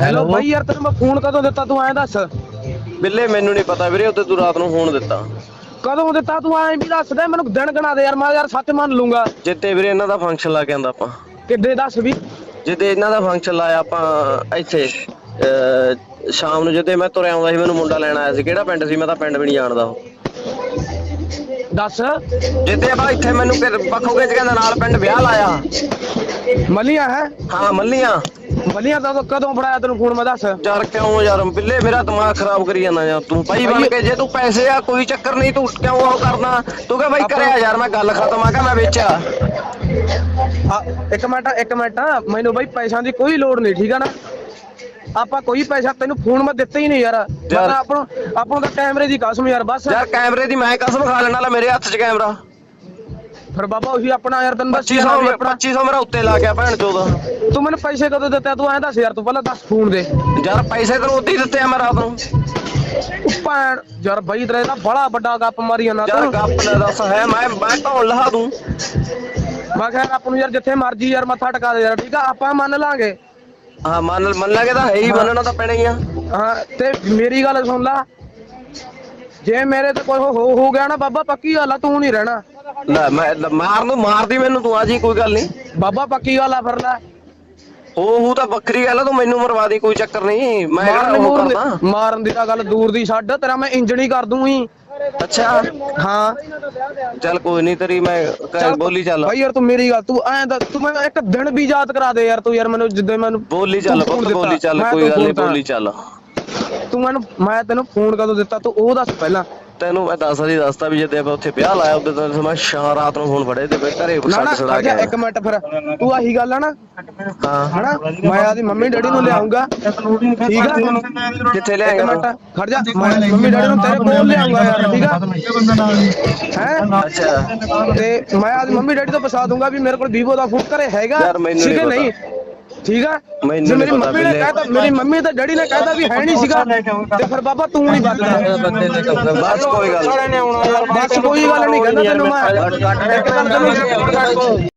Hello ਬਾਈ ਯਾਰ ਤੈਨੂੰ ਮੈਂ ਫੋਨ ਕਦੋਂ ਦਿੱਤਾ ਤੂੰ ਐਂ ਦੱਸ? ਬਿੱਲੇ ਮੈਨੂੰ ਨਹੀਂ ਪਤਾ ਵੀਰੇ ਉੱਤੇ ਤੂੰ ਰਾਤ ਨੂੰ ਫੋਨ ਦਿੱਤਾ। ਕਦੋਂ ਦਿੱਤਾ ਤੂੰ ਐਂ ਵੀ ਦੱਸ ਦੇ ਮੈਨੂੰ ਦਿਨ ਗਣਾ ਦੇ ਯਾਰ ਮੈਂ ਯਾਰ ਸੱਚ ਮੰਨ ਲੂੰਗਾ। ਜਿੱਤੇ ਵੀਰੇ ਇਹਨਾਂ ਦਾ ਫੰਕਸ਼ਨ ਲਾ ਕੇ ਆਂਦਾ ਆਪਾਂ। ਕਿੱਦੇ ਦੱਸ ਵੀ? ਜਿੱਤੇ ਇਹਨਾਂ ਦਾ ਫੰਕਸ਼ਨ ਲਾਇਆ ਆਪਾਂ ਇੱਥੇ ਅਹ, ਸ਼ਾਮ ਨੂੰ ਜਿੱਤੇ ਮੈਂ ਤੁਰਿਆ ਆਉਂਦਾ ਸੀ ਮੈਨੂੰ ਮੁੰਡਾ ਲੈਣ ਆਇਆ ਸੀ। ਕਿਹੜਾ ਪਿੰਡ ਸੀ? ਮੈਂ ਤਾਂ ਪਿੰਡ ਵੀ ਨਹੀਂ ਜਾਣਦਾ ਉਹ। ਦੱਸ। ਜਿੱਤੇ ਆਪਾਂ ਇੱਥੇ ਮੈਨੂੰ ਪੱਖੋਗੇ ਚ ਕਹਿੰਦਾ ਨਾਲ ਪਿੰਡ ਵਿਆਹ ਲਾਇਆ। ਮਲੀਆਂ ਹੈ? ਹਾਂ ਮੱਲੀਆਂ। ਮਲੀਆਂ ਦਾ ਕਦੋਂ ਫੜਾਇਆ ਤੈਨੂੰ ਫੋਨ ਮੈਂ ਦੱਸ। ਯਾਰ ਕਿਉਂ ਯਾਰ ਬਿੱਲੇ ਮੇਰਾ ਦਿਮਾਗ ਖਰਾਬ ਕਰੀ ਜਾਂਦਾ ਯਾਰ ਤੂੰ। ਭਾਈ ਬਣ ਕੇ ਜੇ ਤੂੰ ਪੈਸੇ ਆ ਕੋਈ ਚੱਕਰ ਨਹੀਂ ਤੂੰ ਕਿਉਂ ਉਹ ਕਰਦਾ ਤੂੰ ਕਹ ਬਾਈ ਕਰਿਆ ਯਾਰ ਮੈਂ ਗੱਲ ਖਤਮ ਆ ਕਿ ਮੈਂ ਵੇਚਿਆ। ਆ, ਇੱਕ ਮਿੰਟ ਇੱਕ ਮਿੰਟ। ਮੈਨੂੰ ਬਾਈ ਪੈਸਿਆਂ ਦੀ ਕੋਈ ਲੋੜ ਨਹੀਂ ਠੀਕ ਆ ਨਾ? ਆਪਾਂ ਕੋਈ ਪੈਸਾ ਤੈਨੂੰ ਫੋਨ ਮੈਂ ਦਿੱਤਾ ਹੀ ਨਹੀਂ ਯਾਰ। ਮੈਂ ਯਾਰ- ਤਾਂ ਆਪਣੋ ਆਪਣੋ ਤਾਂ ਕੈਮਰੇ ਦੀ ਕਸਮ ਯਾਰ ਬਸ। ਯਾਰ ਕੈਮਰੇ ਦੀ ਮੈਂ ਕਸਮ ਖਾ ਲੈਣ ਵਾਲਾ ਮੇਰੇ ਹੱਥ 'ਚ ਕੈਮਰਾ। ਫਿਰ ਬਾਬਾ ਉਹੀ ਆਪਣਾ ਯਾਰ ਤੈਨੂੰ ਦੱਸੀ 2500 ਵੀ ਆਪਣਾ 2500 ਮੇਰਾ ਉੱਤੇ ਲਾ ਗਿਆ ਭੈਣ ਚੋਦਾ। ਤੂੰ ਮੈਨੂੰ ਪੈਸੇ ਕਦੋਂ ਦਿੱਤੇ? ਤੂੰ ਐਂ ਦੱਸ ਯਾਰ ਤੂੰ ਪਹਿਲਾਂ ਦੱਸ ਫੋਨ ਦੇ। ਯਾਰ ਪੈਸੇ ਤੈਨੂੰ ਉੱਤੇ ਹੀ ਦਿੱਤੇ ਆ ਮੈਂ ਰਾਤ ਨੂੰ। ਭੈਣ ਯਾਰ ਬਾਈ ਤੇਰੇ ਦਾ ਬੜਾ ਵੱਡਾ ਗੱਪ ਮਾਰੀ ਜਾਂਦਾ ਯਾਰ ਤੂੰ। ਗੱਪ ਦਾ ਦੱਸ ਹੈ ਮੈਂ ਮੈਂ ਧੌਣ ਲਹਾ ਦੂੰ। ਮੈਂ ਕਿਹਾ ਆਪ ਨੂੰ ਯਾਰ ਜਿੱਥੇ ਮਰਜ਼ੀ ਯਾਰ ਮੱਥਾ ਟਕਾ ਦੇ ਯਾਰ ਠੀਕ ਆ? ਆਪਾਂ ਮੰਨ ਲਾਂਗੇ। ਹਾਂ ਮੰਨ ਮੰਨ ਲਾਂਗੇ ਤਾਂ ਹੈ ਹੀ ਮੰਨਣਾ ਤਾਂ ਪੈਣਾ ਹੀ ਆ ਹਾਂ ਤੇ ਮੇਰੀ ਗੱਲ ਸੁਣ ਲਾ। ਜੇ ਮੇਰੇ ਤੇ ਕੋਈ ਹੋ ਹੋ ਗਿਆ ਨਾ ਬਾਬਾ ਪੱਕੀ ਗੱਲ ਆ ਤੂੰ ਨਹੀਂ ਰਹਿਣਾ। ਲੈ ਮੈਂ ਲੈ ਮਾਰ ਨੂੰ ਮਾਰਦੀ ਮੈਨੂੰ ਤੂੰ ਆ ਜੀ ਕੋਈ ਗੱਲ ਨਹੀਂ। ਬਾਬਾ ਪੱਕੀ ਗੱਲ ਆ ਫਿਰ ਲੈ। ਹੋ ਹੋ ਤਾਂ ਵੱਖਰੀ ਗੱਲ ਆ ਤੂੰ ਮੈਨੂੰ ਮਰਵਾ ਦੀ ਕੋਈ ਚੱਕਰ ਨਹੀਂ। ਮੈਂ ਮਾਰਨ ਕਿਹੜਾ ਉਹ ਮੂਰਨ ਕਰਦਾ? ਦੀ- ਮਾਰਨ ਦੀ ਤਾਂ ਗੱਲ ਦੂਰ ਦੀ ਛੱਡ ਤੇਰਾ ਮੈਂ ਇੰਜਣ ਹੀ ਕਰ ਦੂੰ ਹੀ ਅੱਛਾ। ਹਾਂ। ਚੱਲ ਕੋਈ ਨਹੀਂ ਤੇਰੀ ਮੈਂ ਕਹਿ- ਬੋਲੀ ਚੱਲ। ਭਾਈ ਯਾਰ ਤੂੰ ਮੇਰੀ ਗੱਲ ਤੂੰ ਐਂ ਦਾ ਤੂੰ ਮੈਨੂੰ ਇੱਕ ਦਿਨ ਵੀ ਯਾਦ ਕਰਾ ਦੇ ਯਾਰ ਤੂੰ ਯਾਰ ਮੈਨੂੰ ਜਿੱਦਾਂ ਮੈਨੂੰ ਬੋਲੀ ਚੱਲ ਤੂੰ ਫੋਨ ਪੁੱਤ ਦਿੱਤਾ, ਬੋਲੀ ਚੱਲ ਮੈਂ ਕੋਈ ਗੱਲ ਨਹੀਂ ਫੋਨ ਬੋਲੀ ਚੱਲ। ਤੂੰ ਮੈਨੂੰ ਮੈਂ ਤੈਨੂੰ ਫੋਨ ਕਦੋਂ ਦਿੱਤਾ ਤੂੰ ਉਹ ਦੱਸ ਪਹਿਲਾਂ। ਤੈਨੂੰ ਮੈਂ ਦੱਸ ਦੀ ਦੱਸਤਾ ਵੀ ਜੇ ਆਪਾਂ ਉੱਥੇ ਵਿਆਹ ਲਾਇਆ ਉਹਦੇ ਤਾਂ ਮੈਂ ਸ਼ਾਮ ਰਾਤ ਨੂੰ ਫੋਨ ਫੜੇ ਤੇ ਫਿਰ ਘਰੇ ਨਾ ਨਾ ਸੱਟ ਸੜਾ ਕੇ ਇੱਕ ਮਿੰਟ ਫਿਰ। ਤੂੰ ਆਹੀ ਗੱਲ ਆ ਨਾ। ਹਾਂ। ਹਨਾ? ਮੈਂ ਆਦੀ ਮੰਮੀ ਡੈਡੀ ਨੂੰ ਲਿਆਉਂਗਾ ਠੀਕ ਆ? ਕਿੱਥੇ ਇੱਕ ਲਿਆਏਗਾ ਮਿੰਟ ਤੂੰ? ਖੜ ਜਾ। ਮੈਂ ਮੰਮੀ ਡੈਡੀ ਨੂੰ ਤੇਰੇ ਕੋਲ ਲਿਆਉਂਗਾ ਯਾਰ ਠੀਕ ਆ? ਹੈ? ਅੱਛਾ। ਤੇ ਮੈਂ ਆਦੀ ਮੰਮੀ ਡੈਡੀ ਤੋਂ ਪਛਾ ਦੂੰਗਾ ਵੀ ਮੇਰੇ ਕੋਲ ਵੀਵੋ ਦਾ ਫੋਨ ਘਰੇ ਹੈਗਾ? ਯਾਰ ਮੈਨੂੰ ਨਹੀਂ? ਠੀਕ ਆ? ਮੈਨੂੰ ਜੇ ਨਹੀਂ ਮੇਰੀ ਪਤਾ ਮੰਮੀ ਨੇ। ਕਹਿਤਾ ਮੇਰੀ ਮੰਮੀ ਤੇ ਡੈਡੀ ਨੇ ਕਹਿਤਾ ਵੀ ਹੈ ਨਹੀਂ ਸੀਗਾ ਤੇ ਫਿਰ ਬਾਬਾ ਤੂੰ ਨਹੀਂ ਬਦਲਦਾ ਬਸ ਕੋਈ ਗੱਲ ਨੀ। ਬਸ ਕੋਈ ਗੱਲ ਨਹੀਂ ਕਹਿੰਦਾ ਤੈਨੂੰ ਮੈਂ। ਇੱਕ ਗੱਲ ਤੈਨੂੰ